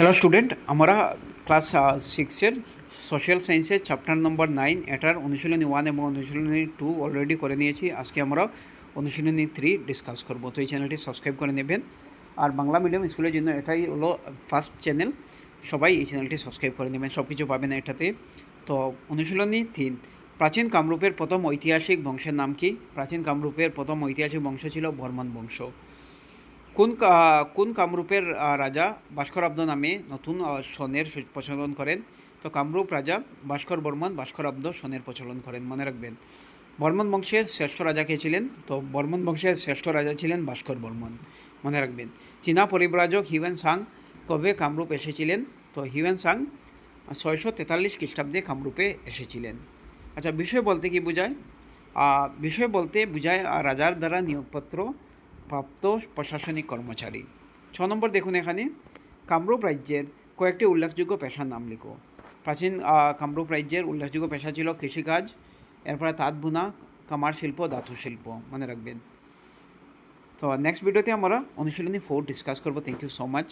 Hello student আমরা class সিক্সের social সায়েন্সের চ্যাপ্টার নম্বর নাইন এটার অনুশীলনী ওয়ান এবং অনুশীলনী টু অলরেডি করে নিয়েছি। আজকে আমরা অনুশীলনী থ্রি ডিসকাস করব। তো এই চ্যানেলটি সাবস্ক্রাইব করে নেবেন। আর বাংলা মিডিয়াম স্কুলের জন্য এটাই হলো ফার্স্ট চ্যানেল সবাই এই চ্যানেলটি সাবস্ক্রাইব করে নেবেন সব কিছু পাবেন এটাতে। তো অনুশীলনী তিন, প্রাচীন কামরূপের প্রথম ঐতিহাসিক বংশের নাম কি? প্রাচীন কামরূপের প্রথম ঐতিহাসিক বংশ ছিল বর্মন বংশ। কোন কোন কামরূপের রাজা ভাস্করাব্দ নামে নতুন সনের প্রচলন করেন? তো কামরূপ রাজা ভাস্কর বর্মন, ভাস্কর আব্দ সনের প্রচলন করেন, মনে রাখবেন। বর্মন বংশের শ্রেষ্ঠ রাজা কে ছিলেন? তো বর্মন বংশের শ্রেষ্ঠ রাজা ছিলেন ভাস্কর বর্মন, মনে রাখবেন। চীনা পরিব্রাজক হিউয়েন সাং কবে কামরূপ এসেছিলেন? তো হিউয়েন সাং ছয়শো তেতাল্লিশ খ্রিস্টাব্দে কামরূপে এসেছিলেন। আচ্ছা বিষয় বলতে কি বোঝায়? বিষয় বলতে বোঝায় রাজার দ্বারা নিয়োগপত্র প্রাপ্ত প্রশাসনিক কর্মচারী। ছ নম্বর দেখুন এখানে। কামরূপ রাজ্যের কয়েকটি উল্লেখযোগ্য পেশার নাম লিখো। প্রাচীন কামরূপ রাজ্যের উল্লেখযোগ্য পেশা ছিল কৃষিকাজ, এরপরে তাঁত বোনা, কামার শিল্প, ধাতু শিল্প। মনে রাখবেন। তো নেক্সট ভিডিওতে আমরা অনুশীলনী ফোর ডিসকাস করব। Thank you so much